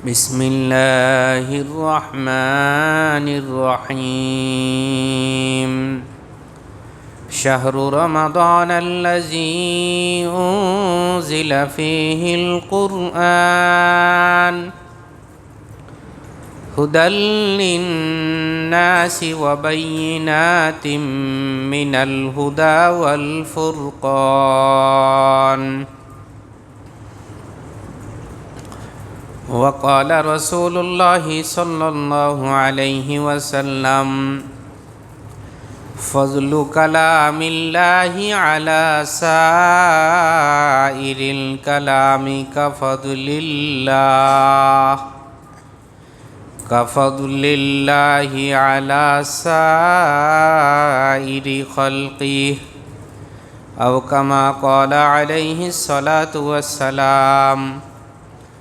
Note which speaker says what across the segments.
Speaker 1: بسم الله الرحمن الرحيم شهر رمضان الذي أنزل فيه القرآن هدى للناس وبينات من الهدى والفرقان وقال رسول الله صلى الله عليه وسلم فضل كلام الله على سائر الكلام كفضل الله كفضل الله على سائر خلقه أو كما قال عليه الصلاة والسلام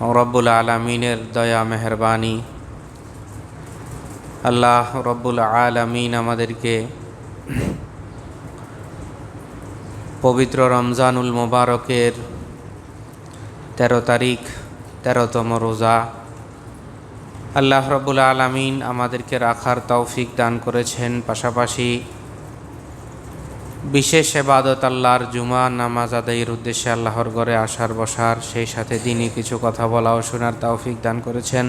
Speaker 1: রব্বুল আলমিনের দয়া, মেহরবানি। আল্লাহ রব্বুল আলমিন আমাদেরকে পবিত্র রমজানুল মোবারকের তেরো তারিখ, তেরোতম রোজা। আল্লাহ রব্বুল আলমিন আমাদেরকে রাখার তৌফিক দান করেছেন। পাশাপাশি বিশেষ এবাদত আল্লাহর জুমা, নামাজ আদায়ের উদ্দেশ্যে আল্লাহর ঘরে আসার, বসার, সেই সাথে দিনই কিছু কথা বলা ও শোনার তৌফিক দান করেছেন।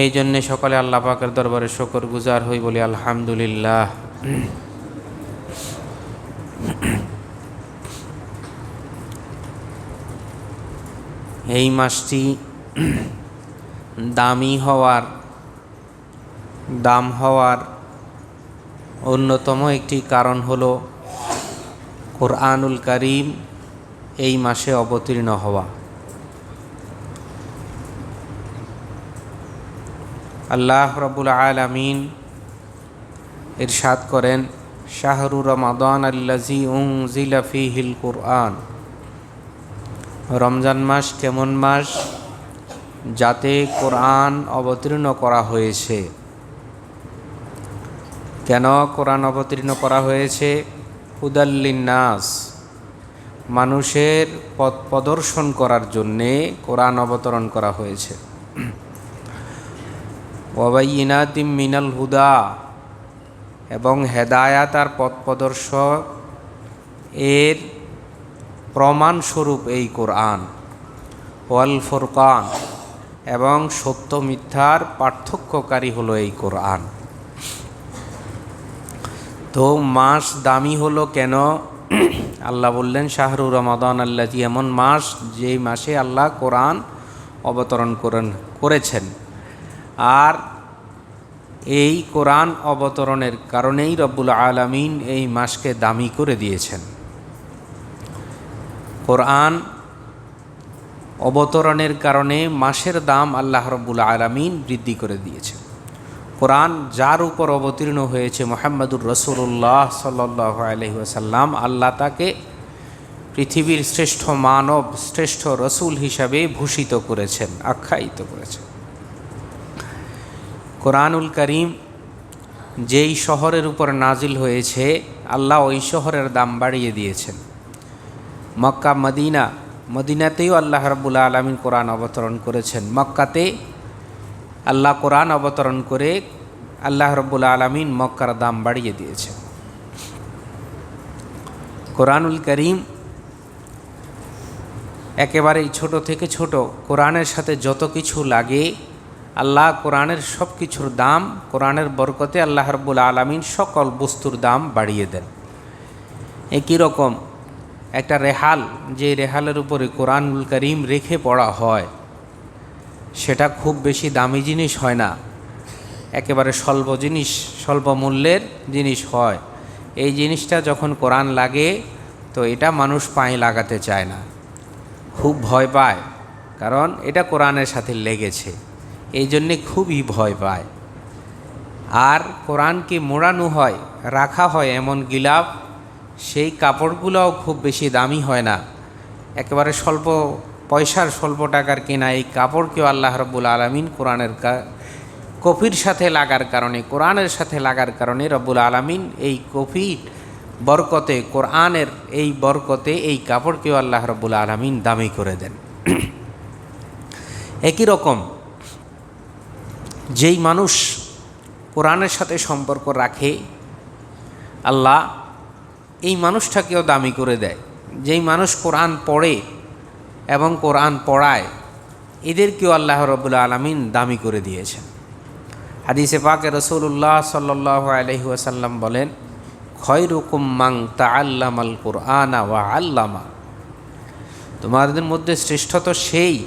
Speaker 1: এই জন্যে সকলে আল্লাহ পাকের দরবারে শকর গুজার হই বলি আলহামদুলিল্লাহ। এই মাসটি দামি হওয়ার, দাম হওয়ার অন্যতম একটি কারণ হল কোরআনুল করিম এই মাসে অবতীর্ণ হওয়া। আল্লাহ রবুল আলমিন ইরশাদ করেন, শাহরু রমাদান আল্লাজি উং জিলাফি হিল কোরআন। রমজান মাস কেমন মাস? যাতে কোরআন অবতীর্ণ করা হয়েছে। কেন কোরআন অবতীর্ণ করা হয়েছে? হুদাল্লিনাস মানুষের পথ প্রদর্শন করার জন্যে কোরআন অবতরণ করা হয়েছে। ওবাইনাতিম মিনাল হুদা এবং হেদায়াত আর পথ প্রদর্শক এর প্রমাণস্বরূপ এই কোরআন। ওয়াল ফোরকান এবং সত্য মিথ্যার পার্থক্যকারী হলো এই কোরআন। তো মাস দামি হলো কেন? আল্লাহ বললেন, শাহরু রমাদান আল্লাহ এমন মাস যেই মাসে আল্লাহ কোরআন অবতরণ করেন, করেছেন। আর এই কোরআন অবতরণের কারণেই রব্বুল আলমিন এই মাসকে দামি করে দিয়েছেন। কোরআন অবতরণের কারণে মাসের দাম আল্লাহ রব্বুল আলমিন বৃদ্ধি করে দিয়েছেন। কোরআন যার উপর অবতীর্ণ হয়েছে মোহাম্মদুর রসুল্লাহ সাল্লাহ আলহিহাসাল্লাম আল্লাহ তাকে পৃথিবীর শ্রেষ্ঠ মানব, শ্রেষ্ঠ রসুল হিসাবে ভূষিত করেছেন, আখ্যায়িত করেছেন। কোরআনুল করিম যেই শহরের উপর নাজিল হয়েছে, আল্লাহ ওই শহরের দাম বাড়িয়ে দিয়েছেন। মক্কা, মদিনা, মদিনাতেও আল্লাহ রবুল্লা আলমিন কোরআন অবতরণ করেছেন। মক্কাতে আল্লাহ কোরআন অবতরণ করে আল্লাহ রব্বুল আলমিন মক্কার দাম বাড়িয়ে দিয়েছে। কোরআনুল করিম একেবারেই ছোট থেকে ছোট, কোরআনের সাথে যত কিছু লাগে, আল্লাহ কোরআনের সব কিছুর দাম, কোরআনের বরকতে আল্লাহ রব্বুল আলমিন সকল বস্তুর দাম বাড়িয়ে দেন। একই রকম একটা রেহাল, যে রেহালের উপরে কোরআনুল করিম রেখে পড়া হয় সেটা খুব বেশি দামি জিনিস হয় না। একেবারে স্বল্প জিনিস, স্বল্প মূল্যের জিনিস হয়। এই জিনিসটা যখন কোরআন লাগে, তো এটা মানুষ পায়ে লাগাতে চায় না। খুব ভয় পায়, কারণ এটা কোরআনের সাথে লেগেছে। এই জন্যে খুবই ভয় পায়। আর কোরআনকে মোড়ানো হয়, রাখা হয় এমন গিলাপ, সেই কাপড়গুলোও খুব বেশি দামি হয় না। একেবারে স্বল্প পয়সার স্বল্প টাকার কেনা এই কাপড়কেও আল্লাহ রব্বুল আলমিন কোরআনের কফির সাথে লাগার কারণে, কোরআনের সাথে লাগার কারণে রব্বুল আলমিন এই কফির বরকতে, কোরআনের এই বরকতে এই কাপড়কেও আল্লাহ রব্বুল আলমিন দামি করে দেন। একই রকম, যেই মানুষ কোরআনের সাথে সম্পর্ক রাখে, আল্লাহ এই মানুষটাকেও দামি করে দেয়। যেই মানুষ কোরআন পড়ে এবং কোরআন পড়ায়, এদেরকেও আল্লাহ রবুল্লা আলমিন দামি করে দিয়েছেন। হাদিসে পাকে রসুল্লাহ সাল্লাহ আলহি আসাল্লাম বলেন, খয়রুকুম মাং তা আল্লাম আল কোরআনা ওয়া আল্লামা। তোমাদের মধ্যে শ্রেষ্ঠ তো সেই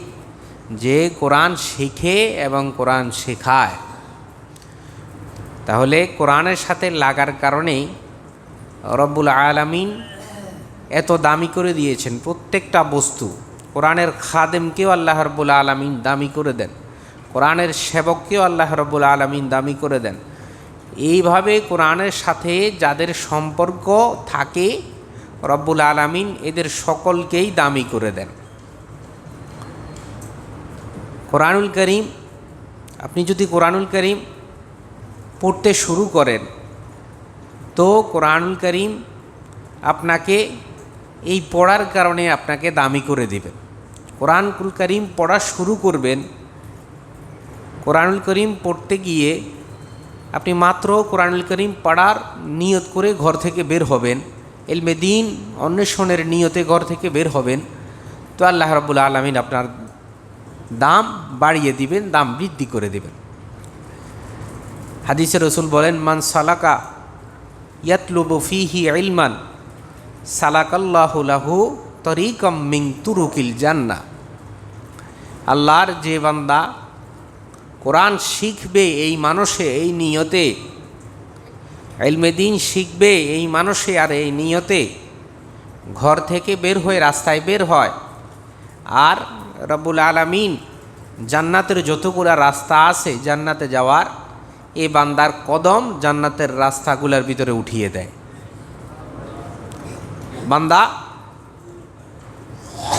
Speaker 1: যে কোরআন শিখে এবং কোরআন শেখায়। তাহলে কোরআনের সাথে লাগার কারণেই রব্বুল আলামিন এত দামি করে দিয়েছেন প্রত্যেকটা বস্তু। কোরআনের খাদেমকেও আল্লাহ রব্বুল আলমিন দামি করে দেন। কোরআনের সেবককেও আল্লাহ রব্বুল আলমিন দামি করে দেন। এইভাবে কোরআনের সাথে যাদের সম্পর্ক থাকে, রব্বুল আলমিন এদের সকলকেই দামি করে দেন। কোরআনুল করিম, আপনি যদি কোরআনুল করিম পড়তে শুরু করেন, তো কোরআনুল করিম আপনাকে এই পড়ার কারণে আপনাকে দামি করে দিবেন কোরআনুল করিম পড়া শুরু করবেন। কোরআনুল করিম পড়তে গিয়ে আপনি মাত্র কোরআনুল করিম পড়ার নিয়ত করে ঘর থেকে বের হবেন। এলমে দিন অন্বেষণের নিয়তে ঘর থেকে বের হবেন। তো আল্লাহ রবুল্লা আলমিন আপনার দাম বাড়িয়ে দিবেন, দাম বৃদ্ধি করে দেবেন। হাদিসে রসুল বলেন, মান সালাকা ইয়াতলুবু ফিহি ইলমান সালাকাল্লাহু লাহু তরিকম মিং তুরুকিল জান্না আল্লাহর যে বান্দা কোরআন শিখবে এই মানুষে এই নিয়তে এলমেদিন শিখবে এই মানুষে আর এই নিয়তে, ঘর থেকে বের হয়ে রাস্তায় বের হয়। আর রব্বুল আলমিন জান্নাতের যতগুলো রাস্তা আছে জান্নাতে যাওয়ার, এ বান্দার কদম জান্নাতের রাস্তাগুলোর ভিতরে উঠিয়ে দেয়। বান্দা,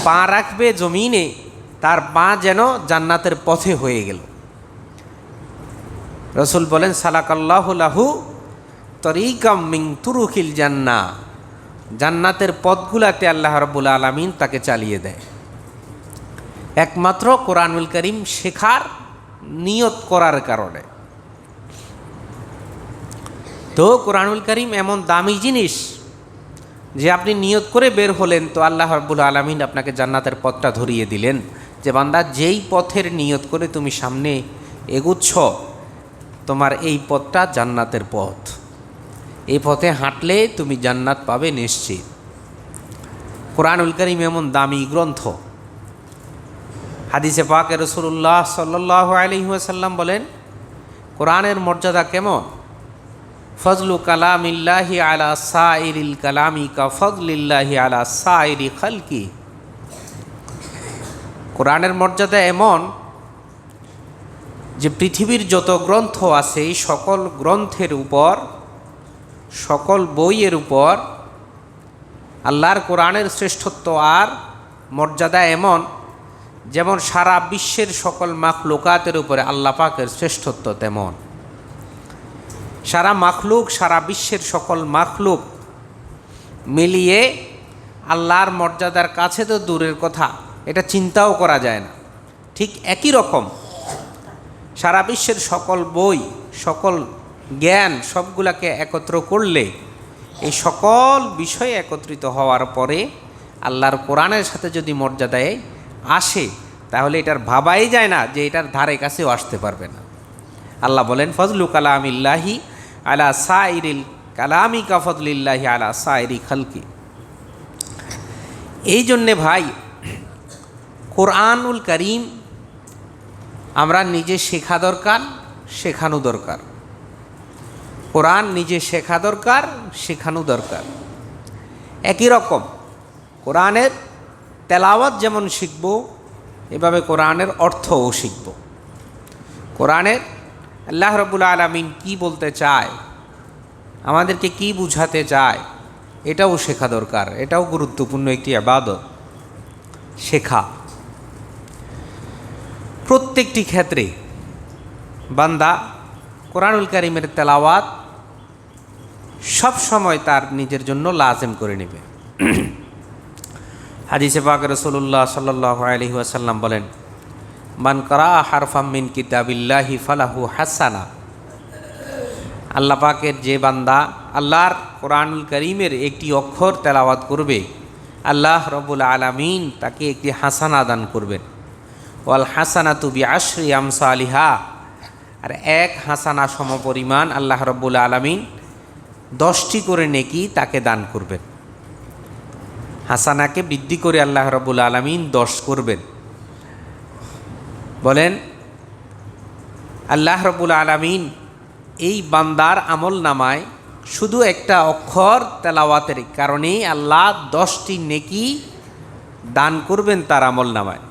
Speaker 1: পা রাখবে জমিনে, তার পা যেন জান্নাতের পথে হয়ে গেল। রসুল বলেন, সালাকাল্লাহু তরিকাম মিং তুরুখিল জান্না। জান্নাতের পথগুলাতে আল্লাহ রব্বুল আলমিন তাকে চালিয়ে দেয়। একমাত্র কোরআনুল করিম শেখার, নিয়ত করার কারণে। তো কোরআনুল করিম এমন দামি জিনিস যে আপনি নিয়ত করে বের হলেন, তো আল্লাহ রব্বুল আলমিন আপনাকে জান্নাতের পথটা ধরিয়ে দিলেন। যে বান্দা যেই পথের নিয়ত করে তুমি সামনে এগুচ্ছ, তোমার এই পথটা জান্নাতের পথ। এই পথে হাঁটলে তুমি জান্নাত পাবে নিশ্চিত। কোরআনুল করিম এমন দামি গ্রন্থ। হাদিসে পাকে রসুল্লাহ সাল্লাহ আলহিহাসাল্লাম বলেন, কোরআনের মর্যাদা কেমন? ফজলু কালাম কালামিল্লাহি আলা সাইরিল কালামি কা ফজলিল্লাহি আলা সাইরি খালকি। কোরআনের মর্যাদা এমন যে পৃথিবীর যত গ্রন্থ আছে সকল গ্রন্থের উপর, সকল বইয়ের উপর আল্লাহর কোরআনের শ্রেষ্ঠত্ব আর মর্যাদা এমন, যেমন সারা বিশ্বের সকল মাখলুকাতের উপরে আল্লাহ পাকের শ্রেষ্ঠত্ব তেমন। সারা মাখলুক, সারা বিশ্বের সকল মাখলুক মিলিয়ে আল্লাহর মর্যাদার কাছে তো দূরের কথা, এটা চিন্তাও করা যায় না। ঠিক একই রকম সারা বিশ্বের সকল বই, সকল জ্ঞান সবগুলাকে একত্র করলে এই সকল বিষয়ে একত্রিত হওয়ার পরে আল্লাহর কোরআনের সাথে যদি মর্যাদায় আসে, তাহলে এটার ভাবাই যায় না যে এটার ধারে কাছেও আসতে পারবে না। আল্লাহ বলেন, ফজলু কালাম কালামিল্লাহি আলা সাইরিল কালামি কাফদুলিল্লাহি আলা সাইরি খালকি। এই জন্যে ভাই, কোরআনুল করিম আমরা নিজে শেখা দরকার, শেখানো দরকার। কোরআন নিজে শেখা দরকার, শেখানো দরকার। একই রকম, কোরআনের তেলাওয়াত যেমন শিখব, এভাবে কোরআনের অর্থও শিখব। কোরআনের আল্লাহ রবুল আলমিন কি বলতে চায়? আমাদেরকে কি বুঝাতে চায়? এটাও শেখা দরকার, এটাও গুরুত্বপূর্ণ একটি আবাদত। শেখা। প্রত্যেকটি ক্ষেত্রে বান্দা কোরআনুল করিমের তেলাওয়াত সব সময় তার নিজের জন্য লাজেম করে নেবে। হাদিসে পাক রসুল্লাহ সাল্লাহ আলহি আসাল্লাম বলেন মান করা হারফাম মিন কিতাবিল্লাহি ফালাহু হাসানা। আল্লাহ পাকের যে বান্দা আল্লাহর কোরআনুল করিমের একটি অক্ষর তেলাওয়াত করবে, আল্লাহ রবুল আলামিন তাকে একটি হাসানা দান করবেন। ওয়াল হাসানা তুবি আশ্রি আমসা আলিহা আর এক হাসানা সমপরিমাণ আল্লাহ রব্বুল আলমিন দশটি করে নেকি তাকে দান করবেন। হাসানাকে বৃদ্ধি করে আল্লাহ রব্বুল আলমিন দশ করবেন। বলেন, আল্লাহ রব্বুল আলমিন এই বান্দার আমল নামায় শুধু একটা অক্ষর তেলাওয়াতের কারণেই আল্লাহ দশটি নেকি দান করবেন তার আমল নামায়।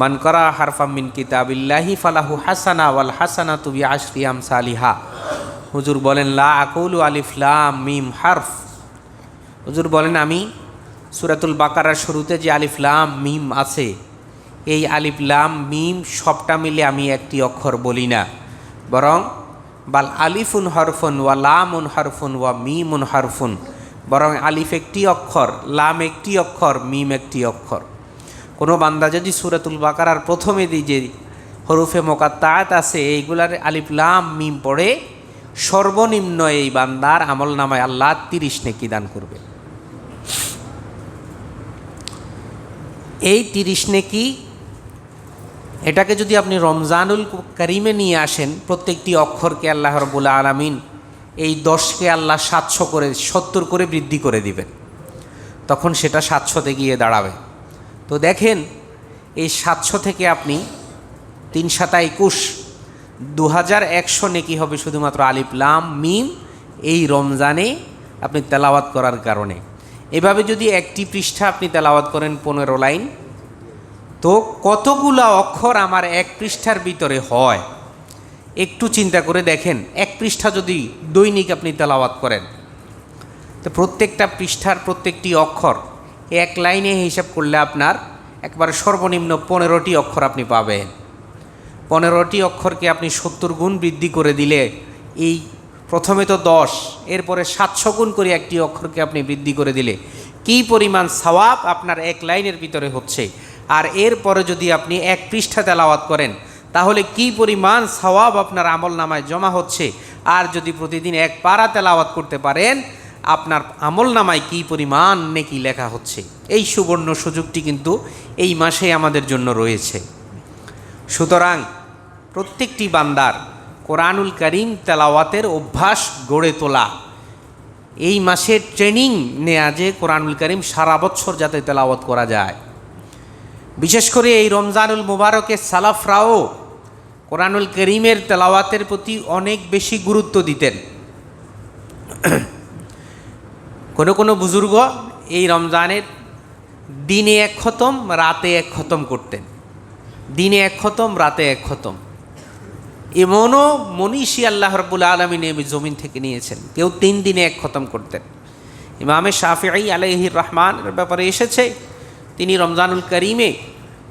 Speaker 1: মান করা হারফাম মিন কিতাবিল্লাহি ফালাহু হাসানা ওয়াল হাসানা তুবি আশরিয়াম সালিহা হুজুর বলেন, লা আকুলু আলিফলাম মিম হারফ। হুজুর বলেন, আমি সুরাতুল বাকারার শুরুতে যে আলিফলাম মিম আছে এই আলিফলাম মিম সবটা মিলে আমি একটি অক্ষর বলি না। বরং বাল আলিফুন হরফুন ওয়া লামুন হরফুন ওয়া মিমুন হরফুন। বরং আলিফ একটি অক্ষর, লাম একটি অক্ষর, মিম একটি অক্ষর। কোনো বান্দা যদি সুরাতুল বাকারার প্রথমে দিই যে হরুফে মোকাত্তাত আছে, এইগুলার আলিফ, লাম, মিম পড়ে সর্বনিম্ন এই বান্দার আমল নামায় আল্লাহ তিরিশ নেকি দান করবে। এই তিরিশ নেকি এটাকে যদি আপনি রমজানুল করিমে নিয়ে আসেন, প্রত্যেকটি অক্ষরকে আল্লাহ রবুল্লা আলমিন এই দশকে আল্লাহ সাতশো করে, সত্তর করে বৃদ্ধি করে দিবেন। তখন সেটা সাতশোতে গিয়ে দাঁড়াবে। তো দেখেন, এই সাতশো থেকে আপনি তিন সাতা একুশ দু হাজার একশো নেকি হবে শুধুমাত্র আলিফলাম মিম এই রমজানে আপনি তেলাওয়াত করার কারণে। এভাবে যদি একটি পৃষ্ঠা আপনি তেলাওয়াত করেন পনেরো লাইন তো কতগুলা অক্ষর আমার এক পৃষ্ঠার ভিতরে হয়? একটু চিন্তা করে দেখেন। এক পৃষ্ঠা যদি দৈনিক আপনি তেলাওয়াত করেন, তো প্রত্যেকটা পৃষ্ঠার প্রত্যেকটি অক্ষর এক লাইনে হিসাব করলে আপনার একবারে সর্বনিম্ন পনেরোটি অক্ষর আপনি পাবেন। পনেরোটি অক্ষরকে আপনি সত্তর গুণ বৃদ্ধি করে দিলে এই প্রথমে তো দশ, এরপরে সাতশো গুণ করে একটি অক্ষরকে আপনি বৃদ্ধি করে দিলে কী পরিমাণ সওয়াব আপনার এক লাইনের ভিতরে হচ্ছে? আর এরপরে যদি আপনি এক পৃষ্ঠা তেলাওয়াত করেন, তাহলে কি পরিমাণ সওয়াব আপনার আমল নামায় জমা হচ্ছে? আর যদি প্রতিদিন এক পারা তেলাওয়াত করতে পারেন, আপনার আমল নামায় কী পরিমাণ নেকি লেখা হচ্ছে? এই সুবর্ণ সুযোগটি কিন্তু এই মাসে আমাদের জন্য রয়েছে। সুতরাং প্রত্যেকটি বান্দার কোরআনুল করিম তেলাওয়াতের অভ্যাস গড়ে তোলা। এই মাসে ট্রেনিং নেয়া যে কোরআনুল করিম সারা বছর যাতে তেলাওয়াত করা যায়। বিশেষ করে এই রমজানুল মুবারকের সালাফরাও কোরআনুল করিমের তেলাওয়াতের প্রতি অনেক বেশি গুরুত্ব দিতেন। কোনো কোনো বুজুর্গ এই রমজানের দিনে এক খতম, রাতে এক খতম করতেন। দিনে এক খতম, রাতে এক খতম। এমনও মনীষী আল্লাহ রব্বুল আলমিন জমিন থেকে নিয়েছেন। কেউ তিন দিনে এক খতম করতেন। ইমামে শাফিআই আলহির রহমানের ব্যাপারে এসেছে তিনি রমজানুল করিমে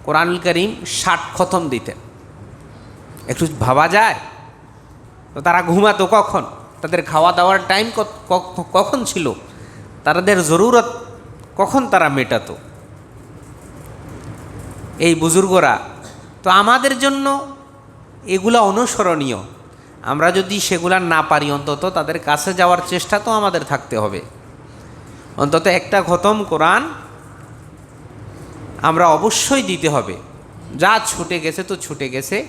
Speaker 1: কোরআনুল করিম ষাট খতম দিতেন। একটু ভাবা যায়? তো তারা ঘুমাতো কখন? তাদের খাওয়া দাওয়ার টাইম কখন ছিল? তাদের জরুরত কখন তারা মেটাতো? এই বুজুর্গরা, তো আমাদের জন্য এগুলা অনুসরণীয়। আমরা যদি সেগুলা না পারি, অন্তত তাদের কাছে যাওয়ার চেষ্টা তো আমাদের থাকতে হবে। অন্তত একটা খতম কোরআন আমরা অবশ্যই দিতে হবে। যা ছুটে গেছে তো ছুটে গেছে।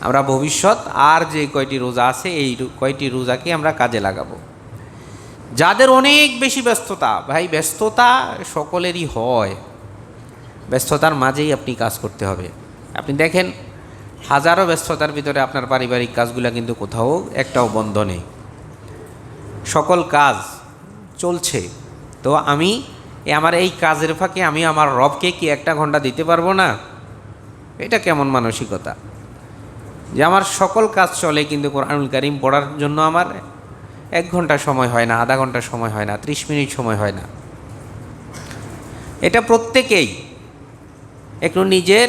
Speaker 1: আমরা ভবিষ্যৎ আর যে কয়টি রোজা আছে, এই কয়টি রোজাকে আমরা কাজে লাগাবো। যাদের অনেক বেশি ব্যস্ততা, ভাই ব্যস্ততা সকলেরই হয়। ব্যস্ততার মাঝেই আপনি কাজ করতে হবে। আপনি দেখেন, হাজারো ব্যস্ততার ভিতরে আপনার পারিবারিক কাজগুলো কিন্তু কোথাও একটাও বন্ধ নেই। সকল কাজ চলছে। তো আমি এ আমার এই কাজের ফাঁকে আমি আমার রবকে কি একটা ঘণ্টা দিতে পারব না? এটা কেমন মানসিকতা? যে আমার সকল কাজ চলে কিন্তু কোরআনুল কারিম পড়ার জন্য আমার এক ঘণ্টা সময় হয় না, আধা ঘণ্টা সময় হয় না, ত্রিশ মিনিট সময় হয় না। এটা প্রত্যেকেই। একটু নিজের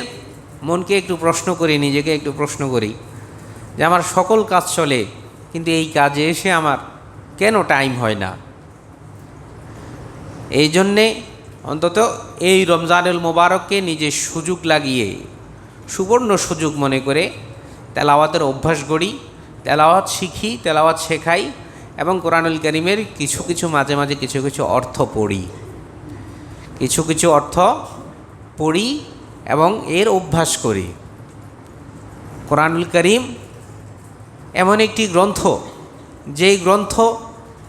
Speaker 1: মনকে একটু প্রশ্ন করি, নিজেকে একটু প্রশ্ন করি যে আমার সকল কাজ চলে, কিন্তু এই কাজে এসে আমার কেন টাইম হয় না? এই জন্যে অন্তত এই রমজানুল মোবারককে নিজের সুযোগ লাগিয়ে, সুবর্ণ সুযোগ মনে করে তেলাওয়াতের অভ্যাস গড়ি, তেলাওয়াত শিখি, তেলাওয়াত শেখাই এবং কোরআনুল করিমের কিছু কিছু মাঝে মাঝে কিছু কিছু অর্থ পড়ি। কিছু কিছু অর্থ পড়ি এবং এর অভ্যাস করি। কোরআনুল করিম এমন একটি গ্রন্থ, যেই গ্রন্থ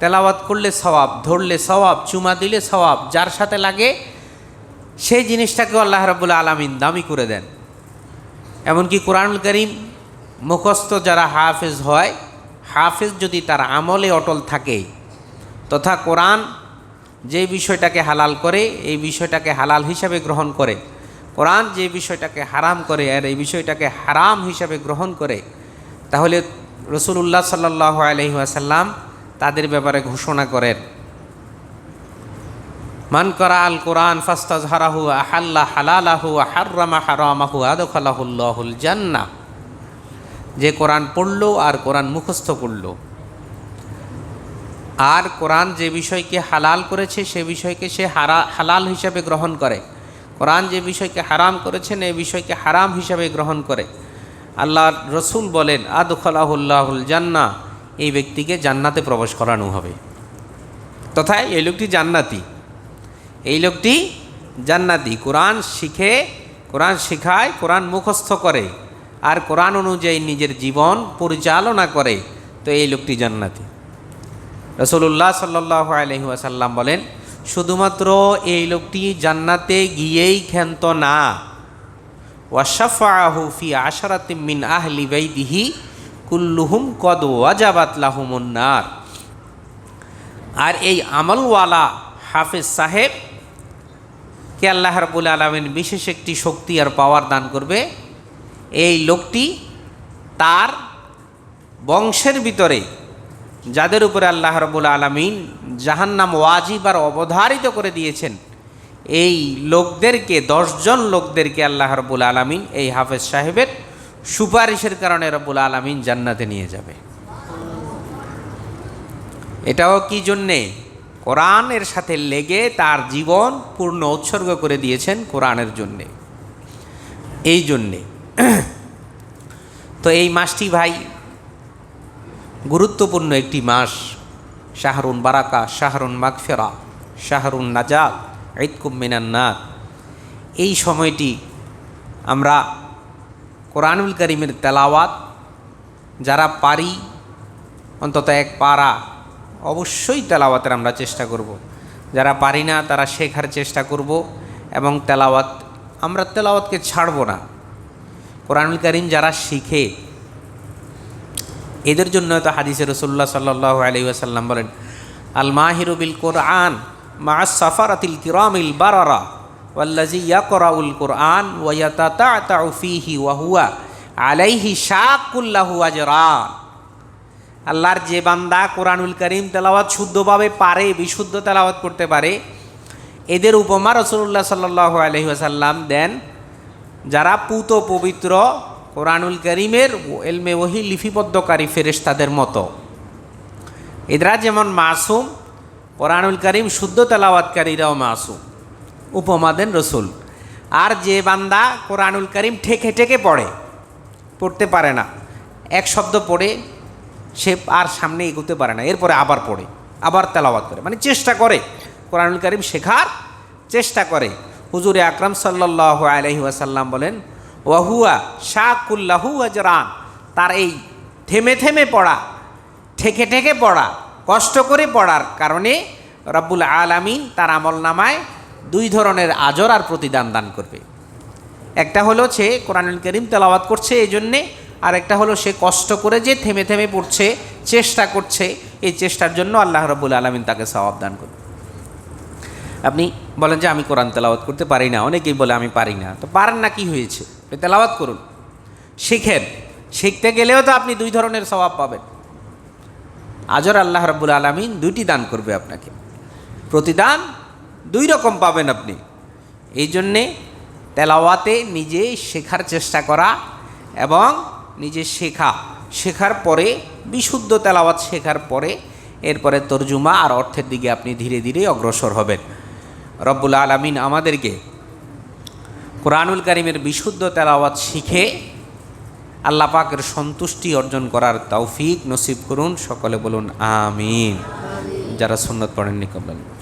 Speaker 1: তেলাওয়াত করলে সওয়াব, ধরলে সওয়াব, চুমা দিলে সওয়াব, যার সাথে লাগে সেই জিনিসটাকে আল্লাহ রাবুল্লা আলমিন দামি করে দেন। এমনকি কোরআনুল করিম মুখস্থ যারা হাফেজ হয়, হাফেজ যদি তার আমলে অটল থাকে, তথা কোরআন যে বিষয়টাকে হালাল করে, এই বিষয়টাকে হালাল হিসাবে গ্রহণ করে, কোরআন যে বিষয়টাকে হারাম করে আর এই বিষয়টাকে হারাম হিসাবে গ্রহণ করে, তাহলে রসুল্লাহ সাল্লাহ আলহিহাসাল্লাম তাদের ব্যাপারে ঘোষণা করেন। মান করা আল কোরআন ফাস্তাজ হারাহু আহাল্লা হালালাহু হার্রামা হারামাহু আদখালাহুল্লাহুল জান্না যে কোরআন পড়ল আর কোরআন মুখস্থ করল। আর কোরআন যে বিষয়কে হালাল করেছে, সে বিষয়কে সে হারা, হালাল হিসাবে গ্রহণ করে। কোরআন যে বিষয়কে হারাম করেছেন এই বিষয়কে হারাম হিসাবে গ্রহণ করে। আল্লাহ রসুল বলেন আদখলাহুল্লাহুল জান্না এই ব্যক্তিকে জান্নাতে প্রবেশ করানো হবে। তথা এই লোকটি জান্নাতি। এই লোকটি জান্নাতি। কোরআন শিখে, কোরআন শেখায়, কোরআন মুখস্থ করে আর কোরআন অনুযায়ী নিজের জীবন পরিচালনা করে, তো এই লোকটি জান্নাতি। রসুল্লাহ সাল্লাহ আলহিহাসাল্লাম বলেন, শুধুমাত্র এই লোকটি জান্নাতে গিয়েই ক্ষান্ত না। ওয়াশাফাহু ফি আশারাতিম মিন আহলি বাইদিহি কুল্লুহুম কদ ওয়াজাবাত লাহুমুন্নার আর এই আমলওয়ালা হাফেজ সাহেব, কে আল্লাহ রাবুল আলমিন বিশেষ একটি শক্তি আর পাওয়ার দান করবে, এই লোকটি তার বংশের ভিতরে, যাদের উপরে আল্লাহ রবুল আলমিন জাহান্নাম ওয়াজিব আর অবধারিত করে দিয়েছেন, এই লোকদেরকে, দশজন লোকদেরকে আল্লাহ রবুল আলমিন, এই হাফেজ সাহেবের সুপারিশের কারণে রবুল আলমিন জান্নাতে নিয়ে যাবে। এটাও কি জন্যে? কোরআনের সাথে লেগে তার জীবন পূর্ণ উৎসর্গ করে দিয়েছেন কোরআনের জন্যে। এই জন্যে। তো এই মাসটি ভাই গুরুত্বপূর্ণ একটি মাস। শাহরুন বারাকা, শাহরুন মাগফেরা, শাহরুন নাজাদ ঈদকুম মিনান্নার। এই সময়টি আমরা কোরআনুল করিমের তেলাওয়াত যারা পারি, অন্তত এক পারা, অবশ্যই তেলাওয়াতের আমরা চেষ্টা করব। যারা পারি না, তারা শেখার চেষ্টা করব এবং তেলাওয়াত, আমরা তেলাওয়াতকে ছাড়ব না কোরআনুল করিম যারা শিখে, এদের জন্য তো হাদিসে রসুল্লাহ সাল্লাহ আলি আসাল্লাম বলেন আল মাহিরু বিল কোরআন মা সাফারাতিল কিরামিল বারারা ওয়াল্লাজি ইয়াকরাউল কোরআন ওয়ায়াতাতাউ ফীহি ওয়া হুয়া আলাইহি শাকুল্লাহু আজরান। আল্লাহর যে বান্দা কোরআনুল করিম তেলাওয়াত শুদ্ধভাবে পারে, বিশুদ্ধ তেলাওয়াত করতে পারে, এদের উপমা রসুল্লাহ সাল্লাহ আলহিহাসাল্লাম দেন। যারা পুত পবিত্র, কোরআনুল করিমের এলমে ওহি লিপিবদ্ধকারী ফেরেশতাদের মতো। এরা যেমন মাসুম, কোরআনুল করিম শুদ্ধ তেলাওয়াতকারীরাও মাসুম। উপমা দেন রসুল। আর যে বান্দা কোরআনুল করিম ঠেকে ঠেকে পড়ে, পড়তে পারে না। এক শব্দ পড়ে, সে আর সামনে এগোতে পারে না। এরপরে আবার পড়ে, আবার তেলাওয়াত করে। মানে চেষ্টা করে। কোরআনুল করিম শেখার চেষ্টা করে। হুজুরে আকরাম সাল্লাহ আলহি ওয়াসাল্লাম বলেন, ওয়াহুয়া শাকুল্লাহু আজরান। তার এই থেমে থেমে পড়া, ঠেকে ঠেকে পড়া, কষ্ট করে পড়ার কারণে রব্বুল আলামিন তার আমল নামায় দুই ধরনের আজর আর প্রতিদান দান করবে। একটা হলো সে কোরআনুল করিম তেলাওয়াত করছে এই জন্যে, আর একটা হলো সে কষ্ট করে যে থেমে থেমে পড়ছে, চেষ্টা করছে, এই চেষ্টার জন্য আল্লাহ রব্বুল আলমিন তাকে সওয়াব দান করবে। আপনি বলেন যে আমি কোরআন তেলাওয়াত করতে পারি না, অনেকেই বলে আমি পারি না, তো পারেন না কি হয়েছে? তেলাওয়াত করুন। শিখেন। শিখতে গেলেও তো আপনি দুই ধরনের স্বভাব পাবেন। আজর আল্লাহ রব্বুল আলমিন দুইটি দান করবে আপনাকে। প্রতিদান দুই রকম পাবেন আপনি। এই জন্যে তেলাওয়াতে নিজে শেখার চেষ্টা করা এবং নিজে শেখা। শেখার পরে, বিশুদ্ধ তেলাওয়াত শেখার পরে, এরপরে তর্জুমা আর অর্থের দিকে আপনি ধীরে ধীরে অগ্রসর হবেন। রব্বুল আলমিন আমাদেরকে কোরআনুল করিমের বিশুদ্ধ তেলাওয়াত শিখে আল্লাহ পাকের সন্তুষ্টি অর্জন করার তৌফিক নসিব করুন। সকলে বলুন, আমিন। যারা সুন্নত পড়েননি কবলান